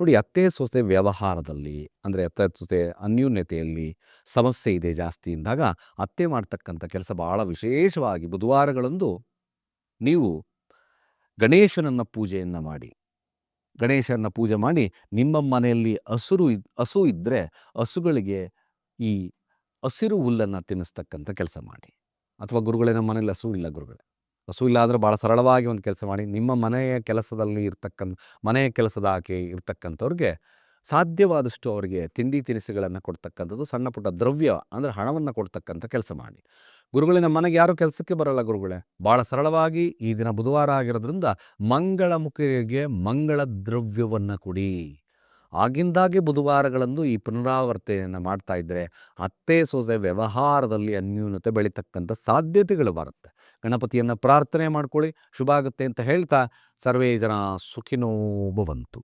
ನೋಡಿ ಅತ್ತೆ ಸೊಸೆ ವ್ಯವಹಾರದಲ್ಲಿ, ಅಂದರೆ ಅತ್ತೆ ಸೊಸೆ ಅನ್ಯೂನ್ಯತೆಯಲ್ಲಿ ಸಮಸ್ಯೆ ಇದೆ ಜಾಸ್ತಿ ಅಂದಾಗ ಅತ್ತೆ ಮಾಡ್ತಕ್ಕಂಥ ಕೆಲಸ ಭಾಳ ವಿಶೇಷವಾಗಿ ಬುಧವಾರಗಳಂದು ನೀವು ಗಣೇಶನನ್ನ ಪೂಜೆಯನ್ನು ಮಾಡಿ. ಗಣೇಶನ ಪೂಜೆ ಮಾಡಿ ನಿಮ್ಮ ಮನೆಯಲ್ಲಿ ಹಸುರು ಇದ್, ಹಸು ಇದ್ದರೆ ಹಸುಗಳಿಗೆ ಈ ಹಸಿರು ಹುಲ್ಲನ್ನು ತಿನ್ನಿಸ್ತಕ್ಕಂಥ ಕೆಲಸ ಮಾಡಿ. ಅಥವಾ ಗುರುಗಳೇ, ನಮ್ಮ ಮನೇಲಿ ಹಸು ಇಲ್ಲ ಗುರುಗಳೇ. ಹಸು ಇಲ್ಲ ಅಂದರೆ ಭಾಳ ಸರಳವಾಗಿ ಒಂದು ಕೆಲಸ ಮಾಡಿ, ನಿಮ್ಮ ಮನೆಯ ಕೆಲಸದಲ್ಲಿ ಇರ್ತಕ್ಕಂಥ, ಮನೆಯ ಕೆಲಸದ ಆಕೆ ಇರ್ತಕ್ಕಂಥವ್ರಿಗೆ ಸಾಧ್ಯವಾದಷ್ಟು ಅವರಿಗೆ ತಿಂಡಿ ತಿನಿಸುಗಳನ್ನು ಕೊಡ್ತಕ್ಕಂಥದ್ದು ಸಣ್ಣ ಪುಟ್ಟ ದ್ರವ್ಯ, ಅಂದರೆ ಹಣವನ್ನು ಕೊಡ್ತಕ್ಕಂಥ ಕೆಲಸ ಮಾಡಿ. ಗುರುಗಳೇ, ನಮ್ಮ ಮನೆಗೆ ಯಾರೂ ಕೆಲಸಕ್ಕೆ ಬರಲ್ಲ ಗುರುಗಳೇ. ಭಾಳ ಸರಳವಾಗಿ ಈ ದಿನ ಬುಧವಾರ ಆಗಿರೋದ್ರಿಂದ ಮಂಗಳ ಮುಖಿಗೆ ಮಂಗಳ ದ್ರವ್ಯವನ್ನು ಕೊಡಿ. ಆಗಿಂದಾಗೆ ಬುಧವಾರಗಳಂದು ಈ ಪುನರಾವರ್ತನೆಯನ್ನು ಮಾಡ್ತಾ ಇದ್ದರೆ ಅತ್ತೆ ಸೊಸೆ ವ್ಯವಹಾರದಲ್ಲಿ ಅನ್ಯೂನತೆ ಬೆಳೀತಕ್ಕಂಥ ಸಾಧ್ಯತೆಗಳು ಬರುತ್ತೆ. ಗಣಪತಿಯನ್ನು ಪ್ರಾರ್ಥನೆ ಮಾಡ್ಕೊಳ್ಳಿ ಶುಭ ಆಗುತ್ತೆ ಅಂತ ಹೇಳ್ತಾ ಸರ್ವೇ ಜನ ಸುಖಿನೋ ಭವಂತು